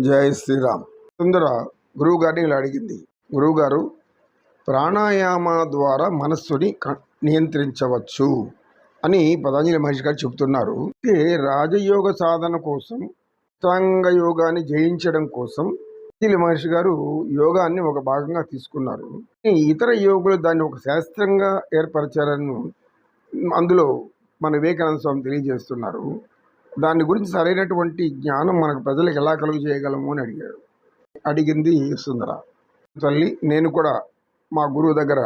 జై శ్రీరామ్. సుందర గురువు గారిని ఇలా అడిగింది. గురువుగారు ప్రాణాయామ ద్వారా మనస్సుని క- నియంత్రించవచ్చు అని పతంజలి మహర్షి గారు చెబుతున్నారు. అయితే రాజయోగ సాధన కోసం అష్టాంగ యోగాన్ని జయించడం కోసం పతంజలి మహర్షి గారు యోగాన్ని ఒక భాగంగా తీసుకున్నారు. ఇతర యోగులు దాన్ని ఒక శాస్త్రంగా ఏర్పరచారని అందులో మన వివేకానంద స్వామి తెలియజేస్తున్నారు. దాని గురించి సరైనటువంటి జ్ఞానం మనకు ప్రజలకు ఎలా కలుగు చేయగలము అని అడిగాడు. అడిగింది సుందర. తల్లి నేను కూడా మా గురువు దగ్గర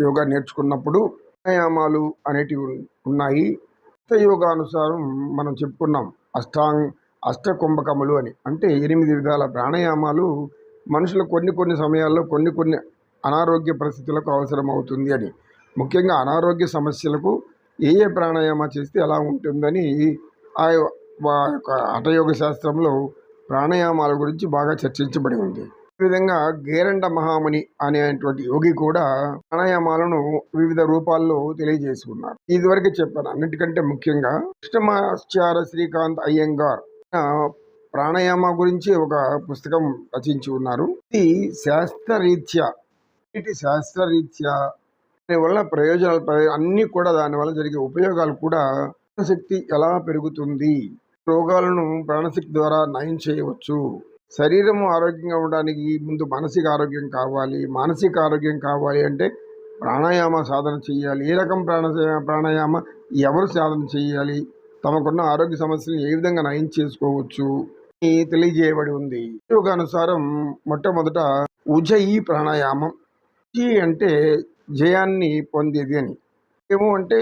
యోగా నేర్చుకున్నప్పుడు ప్రాణాయామాలు అనేటివి ఉన్నాయి. కొత్త యోగానుసారం మనం చెప్పుకున్నాం అష్టాంగ్ అష్టకుంభకములు అని. అంటే ఎనిమిది విధాల ప్రాణాయామాలు మనుషులు కొన్ని కొన్ని సమయాల్లో కొన్ని కొన్ని అనారోగ్య పరిస్థితులకు అవసరం అవుతుంది అని. ముఖ్యంగా అనారోగ్య సమస్యలకు ఏ ఏ ప్రాణాయామ చేస్తే ఎలా ఉంటుందని ఆ వా యొక్క హఠయోగ శాస్త్రంలో ప్రాణాయామాల గురించి బాగా చర్చించబడి ఉంది. ఈ విధంగా గేరండ మహాముని అనేటువంటి యోగి కూడా ప్రాణాయామాలను వివిధ రూపాల్లో తెలియజేసుకున్నారు. ఇదివరకు చెప్పాను అన్నిటికంటే ముఖ్యంగా కృష్ణమాచార్య శ్రీకాంత్ అయ్యంగార్ ప్రాణాయామ గురించి ఒక పుస్తకం రచించి ఉన్నారు. ఇది శాస్త్రరీత్యా వీటి శాస్త్రరీత్యా దానివల్ల ప్రయోజనాలు అన్నీ కూడా దానివల్ల జరిగే ఉపయోగాలు కూడా ప్రాణశక్తి ఎలా పెరుగుతుంది? రోగాలను ప్రాణశక్తి ద్వారా నయం చేయవచ్చు. శరీరం ఆరోగ్యంగా ఉండడానికి ముందు మానసిక ఆరోగ్యం కావాలి. మానసిక ఆరోగ్యం కావాలి అంటే ప్రాణాయామ సాధన చేయాలి. ఏ రకం ప్రాణ ప్రాణాయామ? ఎవరు సాధన చేయాలి? తమకున్న ఆరోగ్య సమస్యలను ఏ విధంగా నయం చేసుకోవచ్చు? అని తెలియజేయబడి ఉంది. యోగానుసారం మొట్టమొదట ఉజయి ప్రాణాయామం. ఉజయి అంటే జయాన్ని పొందేది అని. ఏమో అంటే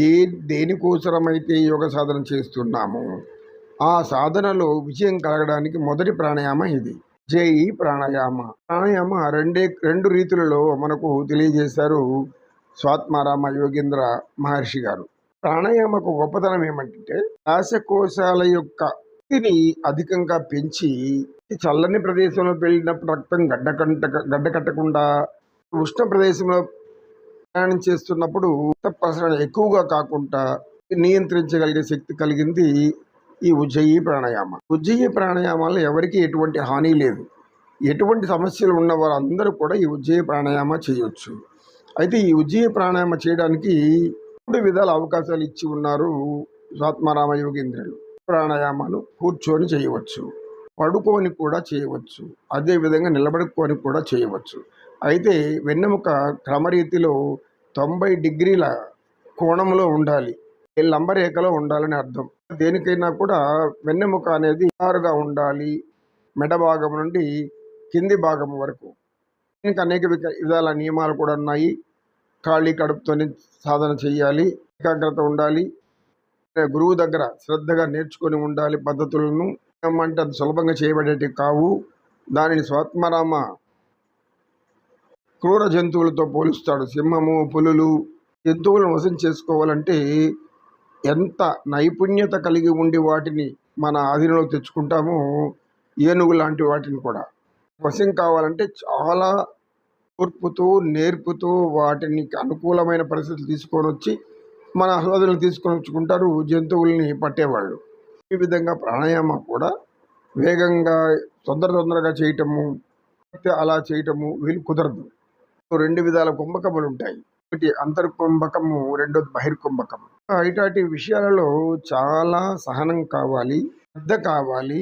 ఏ దేనికోసరమైతే యోగ సాధన చేస్తున్నామో ఆ సాధనలో విజయం కలగడానికి మొదటి ప్రాణాయామ ఇది. జై ప్రాణాయామ. ప్రాణాయామ రెండే రెండు రీతులలో మనకు తెలియజేశారు స్వాత్మారామ యోగేంద్ర మహర్షి గారు. ప్రాణాయామకు గొప్పతనం ఏమంటే శ్వాసకోశాల యొక్క శక్తిని అధికంగా పెంచి చల్లని ప్రదేశంలో వెళ్ళినప్పుడు రక్తం గడ్డకంట గడ్డ కట్టకుండా ఉష్ణ ప్రదేశంలో ప్రయాణం చేస్తున్నప్పుడు ప్రసరణ ఎక్కువగా కాకుండా నియంత్రించగలిగే శక్తి కలిగింది ఈ ఉజ్జయి ప్రాణాయామ. ఉజ్జయి ప్రాణాయామాలు ఎవరికి ఎటువంటి హాని లేదు. ఎటువంటి సమస్యలు ఉన్న వారందరూ కూడా ఈ ఉజ్జయి ప్రాణాయామ చేయొచ్చు. అయితే ఈ ఉజ్జయి ప్రాణాయామ చేయడానికి మూడు విధాల అవకాశాలు ఇచ్చి ఉన్నారు స్వాత్మారామ యోగేంద్రులు ప్రాణాయామాలు కూర్చొని చేయవచ్చు. పడుకొని కూడా చేయవచ్చు. అదేవిధంగా నిలబడుకొని కూడా చేయవచ్చు. అయితే వెన్నెముక క్రమరీతిలో తొంభై డిగ్రీల కోణంలో ఉండాలి. లంబరేఖలో ఉండాలని అర్థం. దేనికైనా కూడా వెన్నెముక అనేది ఆరుగా ఉండాలి. మెడ భాగం నుండి కింది భాగం వరకు. దీనికి అనేక విధాల నియమాలు కూడా ఉన్నాయి. ఖాళీ కడుపుతోనే సాధన చేయాలి. ఏకాగ్రత ఉండాలి. గురువు దగ్గర శ్రద్ధగా నేర్చుకొని ఉండాలి పద్ధతులను. అంటే అది సులభంగా చేయబడేటివి కావు. దానిని స్వాత్మరామ క్రూర జంతువులతో పోలుస్తాడు. సింహము పులులు జంతువులను వశం చేసుకోవాలంటే ఎంత నైపుణ్యత కలిగి ఉండి వాటిని మన ఆధీనంలో తెచ్చుకుంటామో ఏనుగు లాంటి వాటిని కూడా. వశం కావాలంటే చాలా కూర్పుతూ నేర్పుతో వాటిని అనుకూలమైన పరిస్థితులు తీసుకొని వచ్చి మన ఆహ్లాదులను తీసుకొని వచ్చుకుంటారు జంతువుల్ని పట్టేవాళ్ళు. ఈ విధంగా ప్రాణాయామ కూడా వేగంగా తొందర తొందరగా చేయటము అలా చేయటము వీలు కుదరదు. రెండు విధాల కుంభకములు ఉంటాయి. ఒకటి అంతర్కుంభకము రెండోది బహిర్కుంభకము. ఇటువంటి విషయాలలో చాలా సహనం కావాలి శ్రద్ధ కావాలి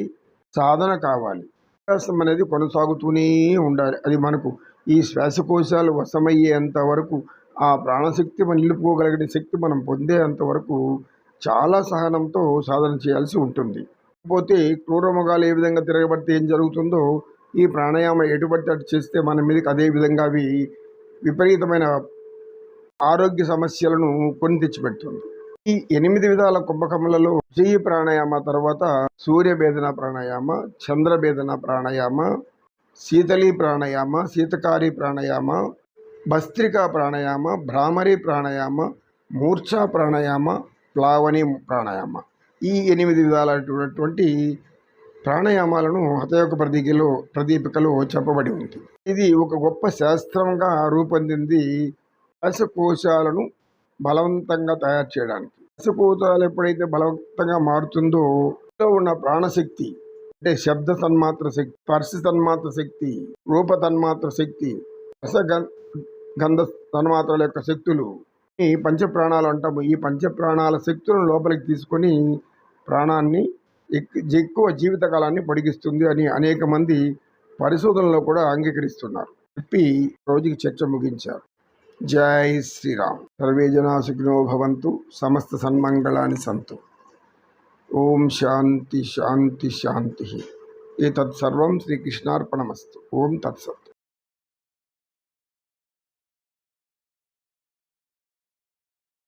సాధన కావాలి. అభ్యాసం అనేది కొనసాగుతూనే ఉండాలి. అది మనకు ఈ శ్వాసకోశాలు వశమయ్యేంత వరకు ఆ ప్రాణశక్తి మనం నిలుపుకోగలిగిన శక్తి మనం పొందేంత వరకు చాలా సహనంతో సాధన చేయాల్సి ఉంటుంది. పోతే క్రూరమృగాలు ఏ విధంగా తిరగబడితే ఏం జరుగుతుందో ఈ ప్రాణాయామ ఎటువంటి అటు చేస్తే మన మీదకి అదే విధంగా అవి విపరీతమైన ఆరోగ్య సమస్యలను కొని తెచ్చిపెడుతుంది. ఈ ఎనిమిది విధాల కుంభకములలో జయి ప్రాణాయామ తర్వాత సూర్యభేదన ప్రాణాయామ చంద్రభేదన ప్రాణాయామ శీతలి ప్రాణాయామ శీతకారి ప్రాణాయామ భస్త్రికా ప్రాణాయామ భ్రామరి ప్రాణాయామ మూర్ఛా ప్రాణాయామ ప్లావని ప్రాణాయామ. ఈ ఎనిమిది విధాలైనటువంటి ప్రాణాయామాలను హతయోగ ప్రదీకలో ప్రదీపికలో చెప్పబడి ఉంది. ఇది ఒక గొప్ప శాస్త్రంగా రూపొందింది శ్వాసకోశాలను బలవంతంగా తయారు చేయడానికి. శ్వాసకోశాలు ఎప్పుడైతే బలవంతంగా మారుతుందో ఉన్న ప్రాణశక్తి అంటే శబ్ద తన్మాత్ర శక్తి స్పర్శ తన్మాత్ర శక్తి రూప తన్మాత్ర శక్తి రస గంధ తన్మాత్రల యొక్క శక్తులు ఈ పంచప్రాణాలు అంటాము. ఈ పంచప్రాణాల శక్తులను లోపలికి తీసుకొని ప్రాణాన్ని ఎక్కువ జీవితకాలాన్ని పొడిగిస్తుంది అని అనేక మంది పరిశోధనలో కూడా అంగీకరిస్తున్నారు. చెప్పి రోజుకి చర్చ ముగించారు. జై శ్రీరామ్. సర్వే జనా భవంతు. సమస్త సన్మంగళాని సంతు. ఓం శాంతి శాంతి శాంతి. ఏతత్ సర్వం శ్రీకృష్ణార్పణమస్తు ఓం తత్సత్.